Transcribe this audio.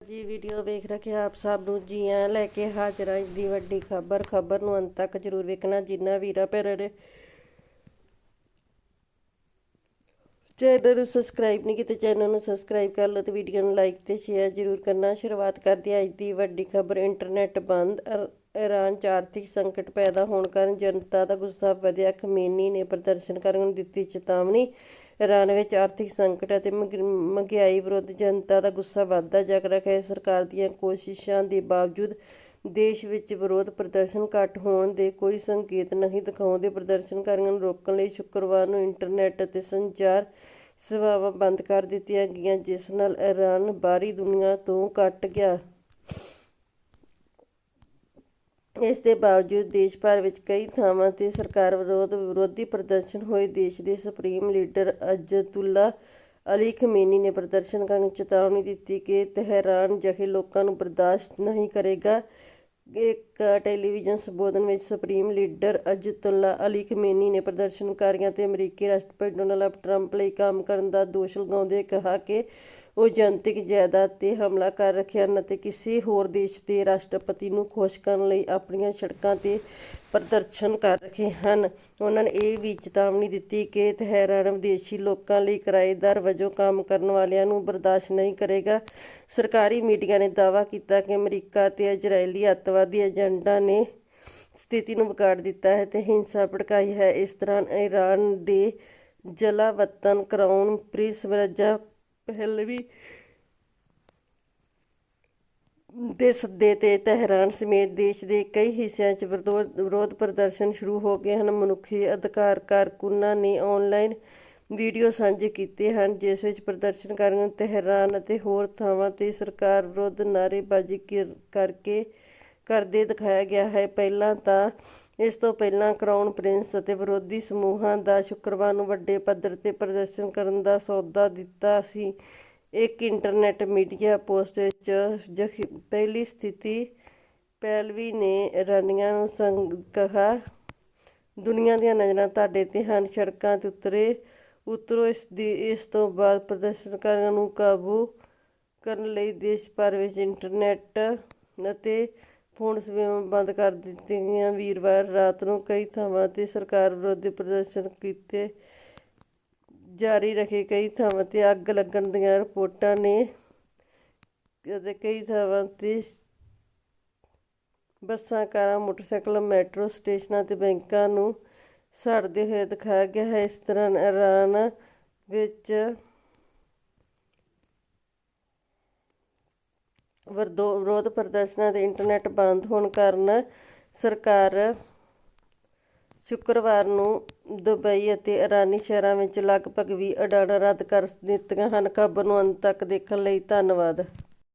ਜੀ, ਵੀਡੀਓ ਵੇਖ ਰਹੇ ਆਪ ਸਭ ਨੂੰ। ਜੀ ਆਇਆਂ ਲੈ ਕੇ ਹਾਜ਼ਰ ਹਾਂ ਦੀ ਵੱਡੀ ਖਬਰ ਖਬਰ ਨੂੰ ਅੰਤ ਤੱਕ ਜਰੂਰ ਵੇਖਣਾ। ਜਿੰਨਾ ਵੀਰਾ ਭੈਣਾਂ ਨੇ ਚੈਨਲ ਨੂੰ ਸਬਸਕ੍ਰਾਈਬ ਨਹੀਂ ਕੀਤਾ, ਚੈਨਲ ਨੂੰ ਸਬਸਕ੍ਰਾਈਬ ਕਰ ਲਓ ਤੇ ਵੀਡੀਓ ਨੂੰ ਲਾਈਕ ਤੇ ਸ਼ੇਅਰ ਜਰੂਰ ਕਰਨਾ। ਸ਼ੁਰੂਆਤ ਕਰਦੇ ਹਾਂ ਅੱਜ ਦੀ ਵੱਡੀ ਖਬਰ ਇੰਟਰਨੈਟ ਬੰਦ ਇਰ- ਇਰਾਨ 'ਚ ਆਰਥਿਕ ਸੰਕਟ ਪੈਦਾ ਹੋਣ ਕਾਰਨ ਜਨਤਾ ਦਾ ਗੁੱਸਾ ਵਧਿਆ। ਖਮੇਨੀ ਨੇ ਪ੍ਰਦਰਸ਼ਨਕਾਰੀਆਂ ਨੂੰ ਦਿੱਤੀ ਚੇਤਾਵਨੀ। ਇਰਾਨ ਵਿੱਚ ਆਰਥਿਕ ਸੰਕਟ ਅਤੇ ਮਹਿੰਗਾਈ ਵਿਰੁੱਧ ਜਨਤਾ ਦਾ ਗੁੱਸਾ ਵਧਦਾ ਜਾ ਰਿਹਾ ਹੈ। ਸਰਕਾਰ ਦੀਆਂ ਕੋਸ਼ਿਸ਼ਾਂ ਦੇ ਬਾਵਜੂਦ ਦੇਸ਼ ਵਿੱਚ ਵਿਰੋਧ ਪ੍ਰਦਰਸ਼ਨ ਘੱਟ ਹੋਣ ਦੇ ਕੋਈ ਸੰਕੇਤ ਨਹੀਂ ਦਿਖਾਉਂਦੇ। ਪ੍ਰਦਰਸ਼ਨਕਾਰੀਆਂ ਨੂੰ ਰੋਕਣ ਲਈ ਸ਼ੁੱਕਰਵਾਰ ਨੂੰ ਇੰਟਰਨੈਟ ਅਤੇ ਸੰਚਾਰ ਸੇਵਾਵਾਂ ਬੰਦ ਕਰ ਦਿੱਤੀਆਂ ਗਈਆਂ, ਜਿਸ ਨਾਲ ਇਰਾਨ ਬਾਹਰੀ ਦੁਨੀਆ ਤੋਂ ਕੱਟ ਗਿਆ। ਇਸ ਦੇ ਬਾਵਜੂਦ ਦੇਸ਼ ਭਰ ਵਿੱਚ ਕਈ ਥਾਵਾਂ ਤੇ ਸਰਕਾਰ ਵਿਰੋਧ ਵਿਰੋਧੀ ਪ੍ਰਦਰਸ਼ਨ ਹੋਏ। ਦੇਸ਼ ਦੇ supreme leader Ayatollah Ali Khamenei ਨੇ ਪ੍ਰਦਰਸ਼ਨਕਾਰੀਆਂ ਨੂੰ ਚੇਤਾਵਨੀ ਦਿੱਤੀ ਕਿ ਤਹਿਰਾਨ ਜਿਹੇ ਲੋਕਾਂ ਨੂੰ ਬਰਦਾਸ਼ਤ ਨਹੀਂ ਕਰੇਗਾ। ਇੱਕ ਟੈਲੀਵਿਜ਼ਨ ਸੰਬੋਧਨ ਵਿੱਚ supreme leader Ayatollah Ali Khamenei ਨੇ ਪ੍ਰਦਰਸ਼ਨਕਾਰੀਆਂ ਤੇ ਅਮਰੀਕੀ ਰਾਸ਼ਟਰਪਤੀ ਡੋਨਾਲਡ ਟਰੰਪ ਲਈ ਕੰਮ ਕਰਨ ਦਾ ਦੋਸ਼ ਲਗਾਉਂਦੇ ਕਿਹਾ ਕਿ ਉਹ ਜਨਤਕ ਜਾਇਦਾਦ ਤੇ ਹਮਲਾ ਕਰ ਰਹੇ ਹਨ ਅਤੇ ਕਿਸੇ ਹੋਰ ਦੇਸ਼ ਦੇ ਰਾਸ਼ਟਰਪਤੀ ਨੂੰ ਖੁਸ਼ ਕਰਨ ਲਈ ਆਪਣੀਆਂ ਸੜਕਾਂ ਤੇ ਪ੍ਰਦਰਸ਼ਨ ਕਰ ਰਹੇ ਹਨ। ਉਹਨਾਂ ਨੇ ਇਹ ਵੀ ਚੇਤਾਵਨੀ ਦਿੱਤੀ ਕਿ ਤਹਿਰਾਨ ਵਿਦੇਸ਼ੀ ਲੋਕਾਂ ਲਈ ਕਿਰਾਏਦਾਰ ਵਜੋਂ ਕੰਮ ਕਰਨ ਵਾਲਿਆਂ ਨੂੰ ਬਰਦਾਸ਼ਤ ਨਹੀਂ ਕਰੇਗਾ। ਸਰਕਾਰੀ ਮੀਡੀਆ ਨੇ ਦਾਅਵਾ ਕੀਤਾ ਕਿ ਅਮਰੀਕਾ ਤੇ ਇਜ਼ਰਾਈਲੀ ਅੱਤਵਾਦ ਏਜੰਟਾਂ ਨੇ ਸਥਿਤੀ ਨੂੰ ਵਿਗਾੜ ਦਿੱਤਾ ਹੈ ਤੇ ਹਿੰਸਾ ਭੜਕਾਈ ਹੈ। ਇਸ ਦੌਰਾਨ ਈਰਾਨ ਦੇ ਜਲਾਵਤਨ ਕਰਾਉਣ ਪ੍ਰਿੰਸ ਪਹਿਲਵੀ ਦੇ ਸੱਦੇ ਤੇ ਤਹਿਰਾਨ ਸਮੇਤ ਦੇਸ਼ ਦੇ ਕਈ ਹਿੱਸਿਆਂ 'ਚ ਵਿਰੋਧ ਪ੍ਰਦਰਸ਼ਨ ਸ਼ੁਰੂ ਹੋ ਗਏ ਹਨ। ਮਨੁੱਖੀ ਅਧਿਕਾਰ ਕਾਰਕੁਨਾਂ ਨੇ ਆਨਲਾਈਨ ਵੀਡੀਓ ਸਾਂਝੇ ਕੀਤੇ ਹਨ, ਜਿਸ ਵਿੱਚ ਪ੍ਰਦਰਸ਼ਨਕਾਰੀਆਂ ਤਹਿਰਾਨ ਅਤੇ ਹੋਰ ਥਾਵਾਂ ਤੇ ਸਰਕਾਰ ਵਿਰੁੱਧ ਨਾਅਰੇਬਾਜ਼ੀ ਕਰਕੇ ਕਰਦੇ ਦਿਖਾਇਆ ਗਿਆ ਹੈ। ਪਹਿਲਾਂ ਤਾਂ ਇਸ ਤੋਂ ਪਹਿਲਾਂ ਕਰਾਊਨ ਪ੍ਰਿੰਸ ਅਤੇ ਵਿਰੋਧੀ ਸਮੂਹਾਂ ਦਾ ਸ਼ੁੱਕਰਵਾਰ ਨੂੰ ਵੱਡੇ ਪੱਧਰ ਤੇ ਪ੍ਰਦਰਸ਼ਨ ਕਰਨ ਦਾ ਸੌਦਾ ਦਿੱਤਾ ਸੀ। ਇੱਕ ਇੰਟਰਨੈਟ ਮੀਡੀਆ ਪੋਸਟ ਵਿੱਚ ਜਖ- ਪਹਿਲੀ ਸਥਿਤੀ ਪਹਿਲਵੀ ਨੇ ਇਰਾਨੀਆਂ ਨੂੰ ਸੰਗ ਕਿਹਾ, ਦੁਨੀਆ ਦੀਆਂ ਨਜ਼ਰਾਂ ਤੁਹਾਡੇ ਤੇ ਹਨ, ਸੜਕਾਂ ਤੇ ਉਤਰੇ, ਉਤਰੋ ਇਸ ਦੀ, ਇਸ ਤੋਂ ਬਾਅਦ ਪ੍ਰਦਰਸ਼ਨਕਾਰੀਆਂ ਨੂੰ ਕਾਬੂ ਕਰਨ ਲਈ ਦੇਸ਼ ਭਰ ਵਿੱਚ ਇੰਟਰਨੈਟ ਅਤੇ ਫੋਨ ਸੇਵਾਵਾਂ ਬੰਦ ਕਰ ਦਿੱਤੀਆਂ। ਗਈਆਂ ਵੀਰਵਾਰ ਰਾਤ ਨੂੰ ਕਈ ਥਾਵਾਂ ਤੇ ਸਰਕਾਰ ਵਿਰੋਧੀ ਪ੍ਰਦਰਸ਼ਨ ਕੀਤੇ ਜਾਰੀ ਰੱਖੇ। ਕਈ ਥਾਵਾਂ ਤੇ ਅੱਗ ਲੱਗਣ ਦੀਆਂ ਰਿਪੋਰਟਾਂ ਨੇ ਅਤੇ ਕਈ ਥਾਵਾਂ ਤੇ ਬੱਸਾਂ, ਕਾਰਾਂ, ਮੋਟਰਸਾਈਕਲ, ਮੈਟਰੋ ਸਟੇਸ਼ਨਾਂ ਤੇ ਬੈਂਕਾਂ ਨੂੰ ਸੜਦੇ ਹੋਏ ਦਿਖਾਇਆ ਗਿਆ ਹੈ। ਇਸ ਤਰ੍ਹਾਂ ਇਰਾਨ ਵਿੱਚ ਵਿਰਦੋ- ਵਿਰੋਧ ਪ੍ਰਦਰਸ਼ਨਾਂ ਤੇ ਇੰਟਰਨੈਟ ਬੰਦ ਹੋਣ ਕਾਰਨ ਸਰਕਾਰ ਸ਼ੁੱਕਰਵਾਰ ਨੂੰ ਦੁਬਈ ਅਤੇ ਇਰਾਨੀ ਸ਼ਹਿਰਾਂ ਵਿੱਚ ਲਗਭਗ 20 ਉਡਾਣਾਂ ਰੱਦ ਕਰ ਦਿੱਤੀਆਂ ਹਨ। ਖਬਰ ਨੂੰ ਅੰਤ ਤੱਕ ਦੇਖਣ ਲਈ ਧੰਨਵਾਦ।